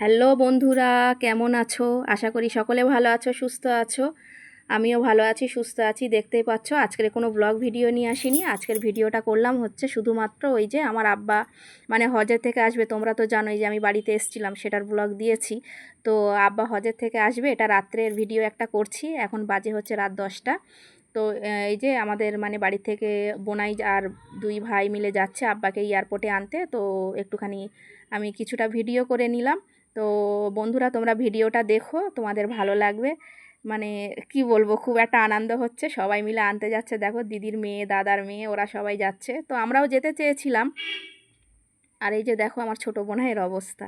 Hello বন্ধুরা, কেমন আছো? আশা করি সকলে ভালো আছো, সুস্থ আছো। আমিও ভালো আছি, সুস্থ আছি। দেখতেই পাচ্ছ, আজকের কোনো ব্লগ ভিডিও নিয়ে আসিনি। আজকের ভিডিওটা করলাম হচ্ছে শুধুমাত্র ওই যে আমার আব্বা মানে হজের থেকে আসবে। তোমরা তো জানোই যে আমি বাড়িতে এসেছিলাম, সেটার ব্লগ দিয়েছি। তো আব্বা হজের থেকে আসবে, এটা রাত্রের ভিডিও একটা করছি। এখন বাজে হচ্ছে রাত দশটা। তো এই যে আমাদের মানে বাড়ি থেকে বোনাই আর দুই ভাই মিলে যাচ্ছে আব্বাকে এয়ারপোর্টে আনতে। তো একটুখানি আমি কিছুটা ভিডিও করে নিলাম। তো বন্ধুরা, তোমরা ভিডিওটা দেখো, তোমাদের ভালো লাগবে। মানে কি বলব, খুব একটা আনন্দ হচ্ছে, সবাই মিলে আনতে যাচ্ছে। দেখো, দিদির মেয়ে, দাদার মেয়ে, ওরা সবাই যাচ্ছে। তো আমরাও যেতে চেয়েছিলাম। আর এই যে দেখো, আমার ছোটো বোনের অবস্থা।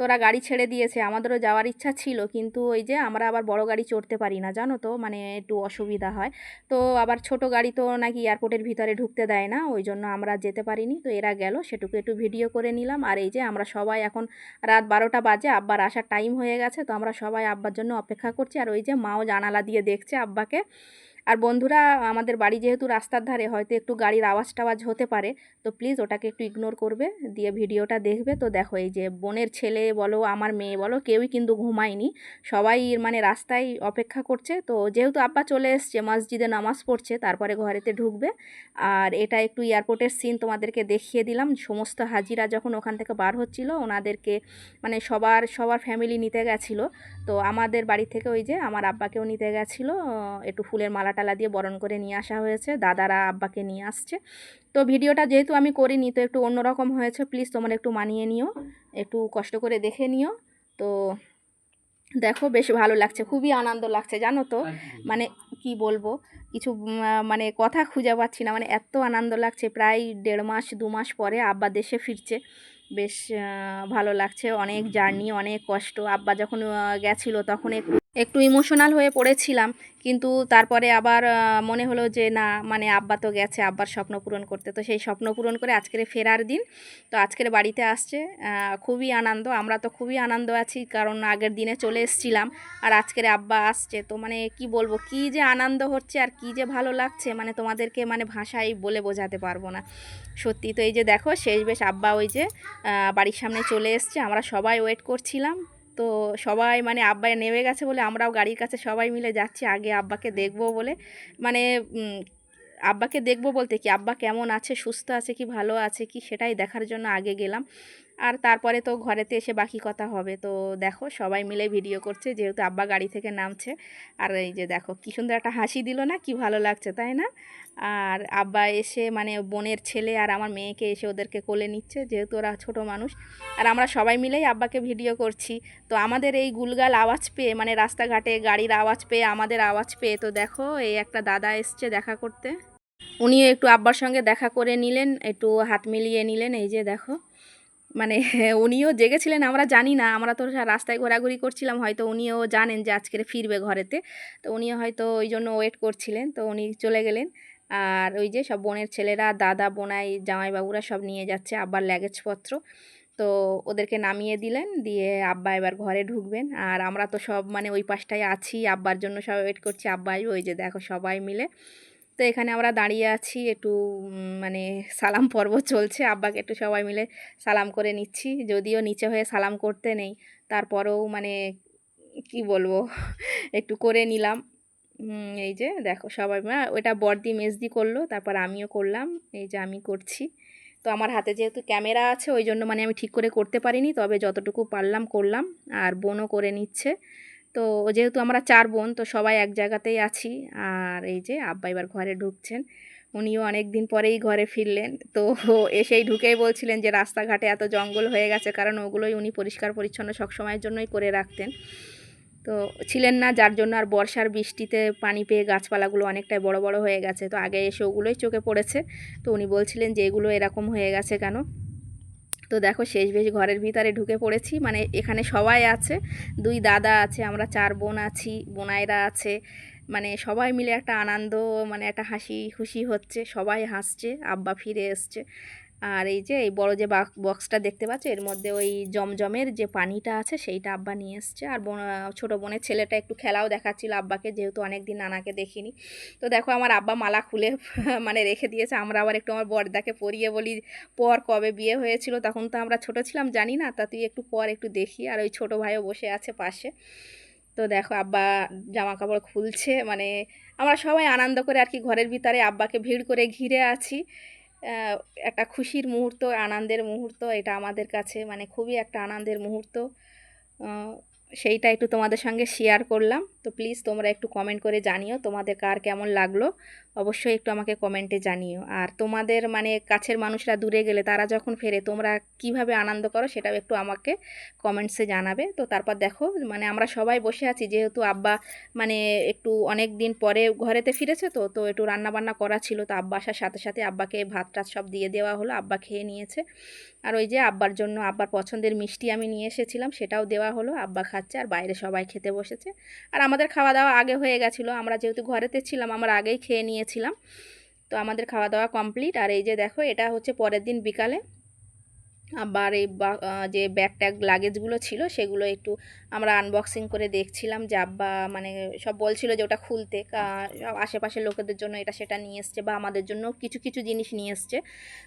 তো ওরা গাড়ি ছেড়ে দিয়েছে, আমাদেরও যাওয়ার ইচ্ছা ছিল, কিন্তু ওই যে আমরা আবার বড় গাড়ি চড়তে পারি না, জানো তো? মানে একটু অসুবিধা হয়। তো আবার ছোট গাড়ি তো নাকি এয়ারপোর্টের ভিতরে ঢুকতে দেয় না, ওই জন্য আমরা যেতে পারিনি, তো এরা গেল, সেটুকু একটু ভিডিও করে নিলাম, আর এই যে আমরা সবাই এখন রাত বারোটা বাজে, আব্বার আসার টাইম হয়ে গেছে, তো আমরা সবাই আব্বার জন্য অপেক্ষা করছি, আর ওই যে মাও জানালা দিয়ে দেখছে আব্বাকে। আর বন্ধুরা, আমাদের বাড়ি যেহেতু রাস্তার ধারে, হয়তো একটু গাড়ির আওয়াজ টাওয়াজ হতে পারে। তো প্লিজ ওটাকে একটু ইগনোর করবে, দিয়ে ভিডিওটা দেখবে। তো দেখো, এই যে বোনের ছেলে বলো, আমার মেয়ে বলো, কেউই কিন্তু ঘুমায়নি। সবাই মানে রাস্তায় অপেক্ষা করছে। তো যেহেতু আব্বা চলে এসছে, মসজিদে নামাজ পড়ছে, তারপরে ঘরেতে ঢুকবে। আর এটা একটু এয়ারপোর্টের সিন তোমাদেরকে দেখিয়ে দিলাম। সমস্ত হাজিরা যখন ওখান থেকে বার হচ্ছিল, ওনাদেরকে মানে সবার সবার ফ্যামিলি নিতে গেছিল। তো আমাদের বাড়ি থেকে ওই যে আমার আব্বাকেও নিতে গেছিল, একটু ফুলের মালা টালা দিয়ে বরণ করে নিয়ে আসা হয়েছে দাদারা আব্বাকে নিয়ে আসছে। তো ভিডিওটা যেহেতু আমি করিনি তো একটু অন্যরকম হয়েছে। প্লিজ তোমরা একটু মানিয়ে নিও একটু কষ্ট করে দেখে নিও। তো দেখো বেশ ভালো লাগছে খুবই আনন্দ লাগছে জানো তো? মানে কি বলব কিছু মানে কথা খুঁজে পাচ্ছি না মানে এত আনন্দ লাগছে। প্রায় দেড় মাস দু মাস পরে আব্বা দেশে ফিরছে। বেশ ভালো লাগছে অনেক জার্নি অনেক কষ্ট। আব্বা যখন গেছিল তখন একটু একটু ইমোশনাল হয়ে পড়েছিলাম, কিন্তু তারপরে আবার মনে হলো যে না মানে আব্বা তো গেছে, আব্বার স্বপ্ন পূরণ করতে। তো সেই স্বপ্ন পূরণ করে আজকের ফেরার দিন, তো আজকের বাড়িতে আসছে খুবই আনন্দ। আমরা তো খুবই আনন্দ আছি, কারণ আগের দিনে চলে এসেছিলাম, আর আজকের আব্বা আসছে। তো মানে কি বলব, কি যে আনন্দ হচ্ছে আর কি যে ভালো লাগছে মানে তোমাদেরকে মানে ভাষায় বলে বোঝাতে পারব না। সত্যি তো এই যে দেখো শেষ বেশ আব্বা ওই যে বাড়ির সামনে চলে এসছে, আমরা সবাই ওয়েট করছিলাম। তো সবাই মানে আব্বাই নেমে গেছে বলে আমরাও গাড়ির কাছে সবাই মিলে যাচ্ছি আগে আব্বাকে দেখব বলে। মানে আব্বাকে দেখব বলতে কি আব্বা কেমন আছে সুস্থ আছে কি ভালো আছে কি সেটাই দেখার জন্য আগে গেলাম। আর তারপরে তো ঘরেতে এসে বাকি কথা হবে। তো দেখো সবাই মিলে ভিডিও করছে, যেহেতু আব্বা গাড়ি থেকে নামছে। আর এই যে দেখো কী সুন্দর একটা হাসি দিল না, কি ভালো লাগছে, তাই না? আর আব্বা এসে মানে বোনের ছেলে আর আমার মেয়েকে এসে ওদেরকে কোলে নিচ্ছে, যেহেতু ওরা ছোটো মানুষ। আর আমরা সবাই মিলেই আব্বাকে ভিডিও করছি। তো আমাদের এই গুলগাল আওয়াজ পেয়ে মানে রাস্তাঘাটে গাড়ির আওয়াজ পেয়ে, আমাদের আওয়াজ পেয়ে, তো দেখো এই একটা দাদা এসছে দেখা করতে। উনিও একটু আব্বার সঙ্গে দেখা করে নিলেন, একটু হাত মিলিয়ে নিলেন, এই যে দেখো। মানে উনিও জেগেছিলেন, আমরা জানি না। আমরা তো রাস্তায় ঘোরাঘুরি করছিলাম, হয়তো উনিও জানেন যে আজকের ফিরবে ঘরেতে। তো উনিও হয়তো ওই জন্য ওয়েট করছিলেন। তো উনি চলে গেলেন। আর ওই যে সব বোনের ছেলেরা, দাদা, বোনাই, জামাইবাবুরা সব নিয়ে যাচ্ছে আব্বার ল্যাগেজপত্র তো ওদেরকে নামিয়ে দিলেন, দিয়ে আব্বা এবার ঘরে ঢুকবেন। আর আমরা তো সব মানে ওই পাশটায় আছি, আব্বার জন্য সব ওয়েট করছি। আব্বাই ওই যে দেখো সবাই মিলে তো এখানে আমরা দাঁড়িয়ে আছি, একটু মানে সালাম পর্ব চলছে। আব্বাকে একটু সবাই মিলে সালাম করে নিচ্ছি। যদিও নিচে হয়ে সালাম করতে নেই, তারপরেও মানে কি বলব, একটু করে নিলাম। এই যে দেখো সবাই ওইটা বর্দি মেজদি করল, তারপর আমিও করলাম, এই যে আমি করছি। তো আমার হাতে যেহেতু ক্যামেরা আছে, ওই জন্য মানে আমি ঠিক করে করতে পারিনি, তবে যতটুকু পারলাম করলাম, আর বোনও করে নিচ্ছে। তো যেহেতু আমরা চার বোন, তো সবাই এক জায়গাতেই আছি। আর এই যে আব্বা এবার ঘরে ঢুকছেন, উনিও অনেক দিন পরেই ঘরে ফিরলেন। তো এসেই ঢুকেই বলছিলেন যে, রাস্তাঘাটে এত জঙ্গল হয়ে গেছে, কারণ ওগুলোই উনি পরিষ্কার পরিচ্ছন্ন সবসময়ের জন্যই করে রাখতেন। তো ছিলেন না, যার জন্য আর বর্ষার বৃষ্টিতে পানি পেয়ে গাছপালাগুলো অনেকটাই বড় বড় হয়ে গেছে। তো আগে এসে ওগুলোই চোখে পড়েছে। তো উনি বলছিলেন যে, এগুলো এরকম হয়ে গেছে কেন? তো দেখো শেষ বেশ ঘরের ভিতরে ঢুকে পড়েছি। মানে এখানে সবাই আছে। দুই দাদা আছে, আমরা চার বোন আছি, বোনাইরা আছে। মানে সবাই মিলে একটা আনন্দ মানে একটা হাসি খুশি হচ্ছে। সবাই হাসছে, আব্বা ফিরে এসছে। আর এই যে, এই বড় যে বাক- বক্সটা দেখতে পাচ্ছ, এর মধ্যে ওই জমজমের যে পানিটা আছে, সেইটা আব্বা নিয়ে এসছে। আর বোন ছোটো বোনের ছেলেটা একটু খেলাও দেখাচ্ছিল আব্বাকে, যেহেতু অনেক দিন নানাকে দেখিনি। তো দেখো, আমার আব্বা মালা খুলে মানে রেখে দিয়েছে। আমরা আবার একটু আমার বরদাকে পরিয়ে বলি, পর কবে বিয়ে হয়েছিল? তখন তো আমরা ছোট ছিলাম, জানি না। তা তুই একটু পর একটু দেখি। আর ওই ছোটো ভাইও বসে আছে পাশে। তো দেখো, আব্বা জামা কাপড় খুলছে। মানে আমরা সবাই আনন্দ করে আর কি ঘরের ভিতরে আব্বাকে ভিড় করে ঘিরে আছি। একটা খুশির মুহূর্ত আনন্দের মুহূর্ত এটা আমাদের কাছে মানে খুবই একটা আনন্দের মুহূর্ত। সেইটা একটু তোমাদের সঙ্গে শেয়ার করলাম। তো প্লিজ তোমরা একটু কমেন্ট করে জানিও তোমাদের কার কেমন লাগল। অবশ্যই একটু আমাকে কমেন্টে জানিও। আর তোমাদের মানে কাছের মানুষরা দূরে গেলে তারা যখন ফেরে তোমরা কীভাবে আনন্দ করো সেটাও একটু আমাকে কমেন্টসে জানাবে। তো তারপর দেখো মানে আমরা সবাই বসে আছি যেহেতু আব্বা মানে একটু অনেক দিন পরে ঘরেতে ফিরেছে তো তো একটু রান্না বান্না করা ছিল। তো আব্বা আসার সাথে সাথে আব্বাকে ভাত টাত সব দিয়ে দেওয়া হলো, আব্বা খেয়ে নিয়েছে। আর ওই যে আব্বার জন্য আব্বার পছন্দের মিষ্টি আমি নিয়ে এসেছিলাম সেটাও দেওয়া হলো, আব্বা খাচ্ছে আর বাইরে সবাই খেতে বসেছে। আর আমাদের খাওয়া দাওয়া আগে হয়ে গেছিল। আমরা যেহেতু ঘরেতে ছিলাম, আমরা আগেই খেয়ে নিয়েছিলাম। তো আমাদের খাওয়া দাওয়া কমপ্লিট। আর এই যে দেখো, এটা হচ্ছে পরের দিন বিকালে। আবার এই যে ব্যাগ ট্যাগ লাগেজগুলো ছিল, সেগুলো একটু আমরা আনবক্সিং করে দেখছিলাম যে আব্বা মানে সব বলছিল যে ওটা খুলতে। আশেপাশের লোকেদের জন্য এটা সেটা নিয়ে এসছে বা আমাদের জন্য কিছু কিছু জিনিস নিয়ে এসছে।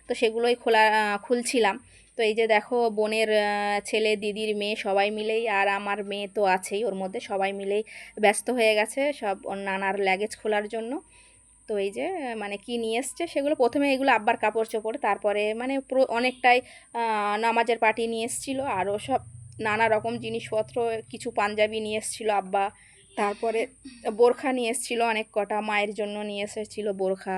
তো সেগুলোই খোলা খুলছিলাম। তো এই যে দেখো বোনের ছেলে, দিদির মেয়ে সবাই মিলেই, আর আমার মেয়ে তো আছেই ওর মধ্যে, সবাই মিলেই ব্যস্ত হয়ে গেছে সব ওর নানার লাগেজ খোলার জন্য। তো এই যে মানে কি নিয়ে এসছে সেগুলো প্রথমে এগুলো আব্বার কাপড় চোপড়, তারপরে মানে অনেকটাই নামাজের পার্টি নিয়ে এসেছিল আরও সব নানা রকম জিনিসপত্র, কিছু পাঞ্জাবি নিয়ে এসেছিল আব্বা, তারপরে বোরখা নিয়ে এসেছিল অনেক কটা, মায়ের জন্য নিয়ে এসেছিল বোরখা।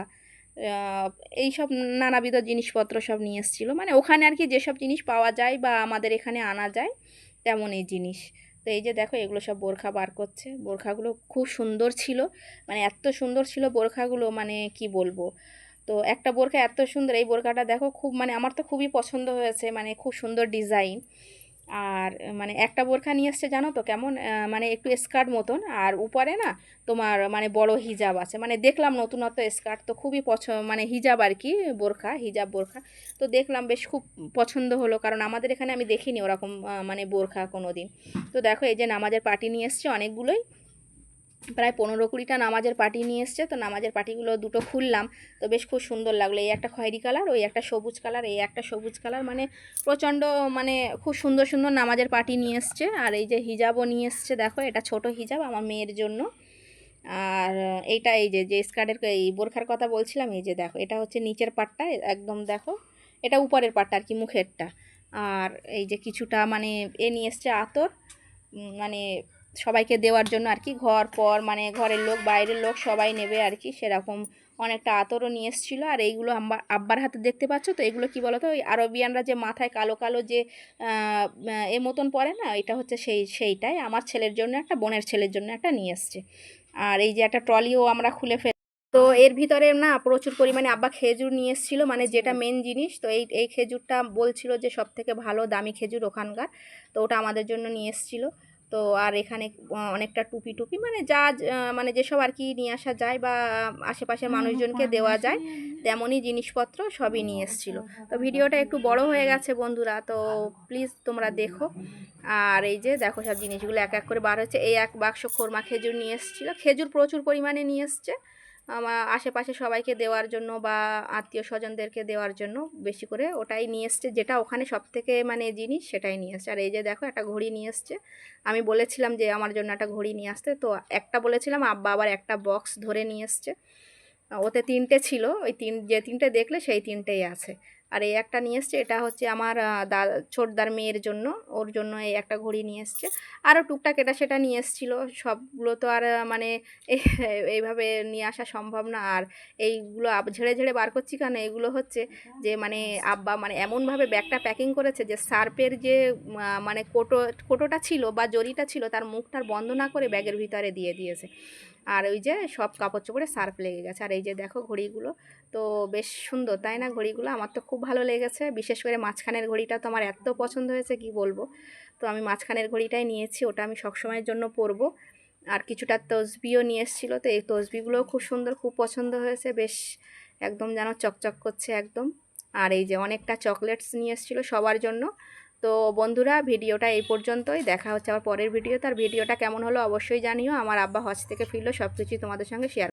এই সব নানাবিধ জিনিসপত্র সব নিয়ে এসেছিল। মানে ওখানে আর কি যেসব জিনিস পাওয়া যায় বা আমাদের এখানে আনা যায় তেমন এই জিনিস। তো এই যে দেখো, এগুলো সব বোরখা বার করছে। বোরখাগুলো খুব সুন্দর ছিল। মানে এত সুন্দর ছিল বোরখাগুলো মানে কি বলব? তো একটা বোরখা এত সুন্দর, এই বোরখাটা দেখো, খুব মানে আমার তো খুবই পছন্দ হয়েছে মানে খুব সুন্দর ডিজাইন। আর মানে একটা বোরখা নিয়ে এসছে, জানো তো কেমন? মানে একটু স্কার্ট মতন, আর উপরে না তোমার মানে বড় হিজাব আছে। মানে দেখলাম নতুনত্ব স্কার্ট তো খুবই পছন্দ মানে হিজাব আর কি, বোরখা, হিজাব বোরখা। তো দেখলাম বেশ খুব পছন্দ হলো, কারণ আমাদের এখানে আমি দেখিনি ওরকম মানে বোরখা কোনো দিন তো দেখো এই যে নামাজের পার্টি নিয়ে এসছে অনেকগুলোই। প্রায় পনেরো কুড়িটা নামাজের পার্টি নিয়ে এসছে, তো নামাজের পার্টিগুলো দুটো খুললাম, তো বেশ খুব সুন্দর লাগল। এই একটা খয়েরি কালার, ওই একটা সবুজ কালার, এই একটা সবুজ কালার মানে প্রচণ্ড মানে খুব সুন্দর সুন্দর নামাজের পার্টি নিয়ে এসছে। আর এই যে হিজাবও নিয়ে এসছে, দেখো এটা ছোট হিজাব আমার মেয়ের জন্য। আর এইটা এই যে যে স্কার্টের এই বোরখার কথা বলছিলাম, এই যে দেখো, এটা হচ্ছে নিচের পাটটা, একদম দেখো, এটা উপরের পাটটা আর কি মুখেরটা। আর এই যে কিছুটা মানে এ নিয়ে এসছে আতর মানে সবাইকে দেওয়ার জন্য আর কি, ঘর, পর মানে ঘরের লোক, বাইরের লোক সবাই নেবে আর কি, সেরকম অনেকটা আতরও নিয়ে এসেছিল। আর এইগুলো আব্বা আব্বার হাতে দেখতে পাচ্ছ তো, এগুলো কি বলো তো ওই আরবিয়ানরা যে মাথায় কালো কালো যে এ মতন পরে না, এটা হচ্ছে সেই, সেইটাই, আমার ছেলের জন্য একটা, বোনের ছেলের জন্য একটা নিয়ে এসছে। আর এই যে একটা ট্রলিও আমরা খুলে ফেল তো এর ভিতরে না প্রচুর পরিমাণে আব্বা খেজুর নিয়ে এসেছিল মানে যেটা মেন জিনিস, তো এই এই খেজুরটা বলছিল যে সব থেকে ভালো দামি খেজুর ওখানকার, তো ওটা আমাদের জন্য নিয়ে এসেছিল। তো আর এখানে অনেকটা টুপি টুপি মানে যা মানে যেসব আর কি নিয়ে আসা যায় বা আশেপাশের মানুষজনকে দেওয়া যায় তেমনই জিনিসপত্র সবই নিয়ে এসেছিল। তো ভিডিওটা একটু বড় হয়ে। গেছে বন্ধুরা তো প্লিজ তোমরা দেখো। আর এই যে দেখো সব জিনিসগুলো এক এক করে বার হচ্ছে এই এক বাক্স খোরমা খেজুর নিয়ে এসেছিল। খেজুর প্রচুর পরিমাণে নিয়ে এসছে। আমার আশেপাশে সবাইকে দেওয়ার জন্য বা আত্মীয় স্বজনদেরকে দেওয়ার জন্য বেশি করে ওটাই নিয়ে এসছে। যেটা ওখানে সব থেকে মানে জিনিস সেটাই নিয়ে এসছে। আর এই যে দেখো একটা ঘড়ি নিয়ে এসছে। আমি বলেছিলাম যে আমার জন্য একটা ঘড়ি নিয়ে আসতে। তো একটা বলেছিলাম, আব্বা আবার একটা বক্স ধরে নিয়ে এসছে। ওতে তিনটে ছিল। ওই তিন, যে তিনটে দেখলে সেই তিনটেই আছে। আর এই একটা নিয়ে এসছে, এটা হচ্ছে আমার দা, ছোটদার মেয়ের জন্য। ওর জন্য এই একটা ঘড়ি নিয়ে এসছে। আরও টুকটাক এটা সেটা নিয়ে এসেছিল। সবগুলো তো আর মানে এই- এইভাবে নিয়ে আসা সম্ভব না। আর এইগুলো ঝেড়ে ঝেড়ে বার করছি কেন? এগুলো হচ্ছে যে মানে আব্বা মানে এমনভাবে ব্যাগটা প্যাকিং করেছে যে, সার্পের যে মানে কোটো, কোটোটা ছিল বা জরিটা ছিল, তার মুখটার বন্ধ না করে ব্যাগের ভিতরে দিয়ে দিয়েছে। আর ওই যে সব কাপড় চোপড়ে সার্ফ লেগে গেছে। আর এই যে দেখো ঘড়িগুলো, তো বেশ সুন্দর, তাই না ঘড়িগুলো? আমার তো খুব ভালো লেগেছে। বিশেষ করে মাঝখানের ঘড়িটা তো আমার এত পছন্দ হয়েছে, কি বলব? তো আমি মাঝখানের ঘড়িটাই নিয়েছি, ওটা আমি সবসময়ের জন্য পরবো। আর কিছুটা তসবিও নিয়ে এসেছিল, তো এই তসবিগুলোও খুব সুন্দর, খুব পছন্দ হয়েছে, বেশ একদম যেন চকচক করছে একদম। আর এই যে অনেকটা চকলেটস নিয়ে এসেছিল সবার জন্য। তো বন্ধুরা, ভিডিওটা এই পর্যন্তই। দেখা হচ্ছে আমার পরের ভিডিও তার ভিডিওটা কেমন হলো অবশ্যই জানিও। আমার আব্বা হজ থেকে ফিরলো সব কিছুই তোমাদের সঙ্গে শেয়ার